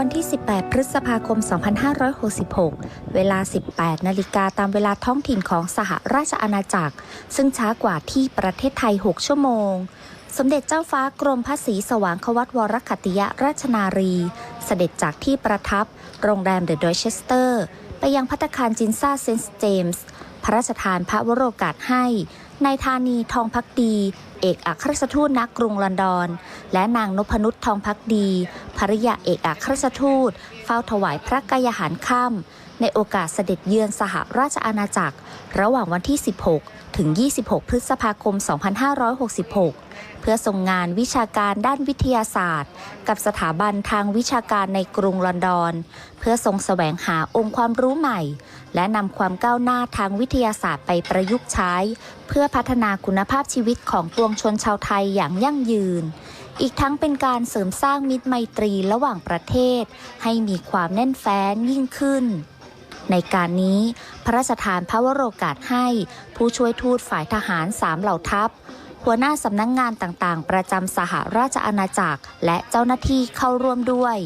วันที่ 18 พฤษภาคม 2566 เวลา 18 นาฬิกาตามเวลาท้องถิ่นของสหราชอาณาจักร ซึ่งช้ากว่าที่ประเทศไทย 6 ชั่วโมง สมเด็จเจ้าฟ้ากรมพระศรีสว่างควัตวรคัตยราชนารี เสด็จจากที่ประทับ โรงแรมเดอะดอยเชสเตอร์ ไปยังพัตคารจินซาเซนต์เจมส์พระราชทานพระวโรกาสให้นายธานีทองพักดี เอกอัครราชทูตณกกรุงลอนดอน และนางนพนุษทองพักดีภริยาเอกอัครราชทูต เฝ้าถวายพระกายหารค่ำในโอกาสเสด็จเยือนสหราชอาณาจักร ระหว่างวันที่ 16 ถึง 26 พฤษภาคม 2566 เพื่อทรงงานวิชาการด้านวิทยาศาสตร์ กับสถาบันทางวิชาการในกรุงลอนดอน เพื่อทรงแสวงหาองค์ความรู้ใหม่ และนำความก้าวหน้าทางวิทยาศาสตร์ไปประยุกต์ใช้ เพื่อพัฒนาคุณภาพชีวิตของปวงชนชาวไทยอย่างยั่งยืน อีกทั้งเป็นการเสริมสร้างมิตรไมตรีระหว่างประเทศ ให้มีความแน่นแฟ้นยิ่งขึ้น ในการนี้ พระราชทานพระวโรกาสให้ผู้ช่วยทูตฝ่ายทหารสามเหล่าทัพ หัวหน้าสำนักงงานต่างๆ ประจำสหราชอาณาจักร และเจ้าหน้าที่เข้าร่วมด้วย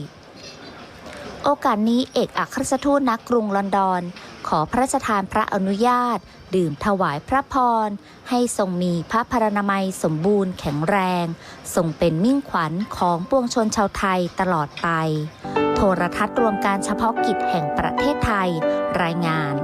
โอกาสนี้เอกอัครราชทูตณกรุงลอนดอน ขอพระราชทานพระอนุญาต ดื่มถวายพระพร ให้ทรงมีพระพรรณนามัยสมบูรณ์แข็งแรงทรงเป็นมิ่งขวัญของปวงชนชาวไทยตลอดไป โทรทัศน์รวมการเฉพาะกิจแห่งประเทศไทย รายงาน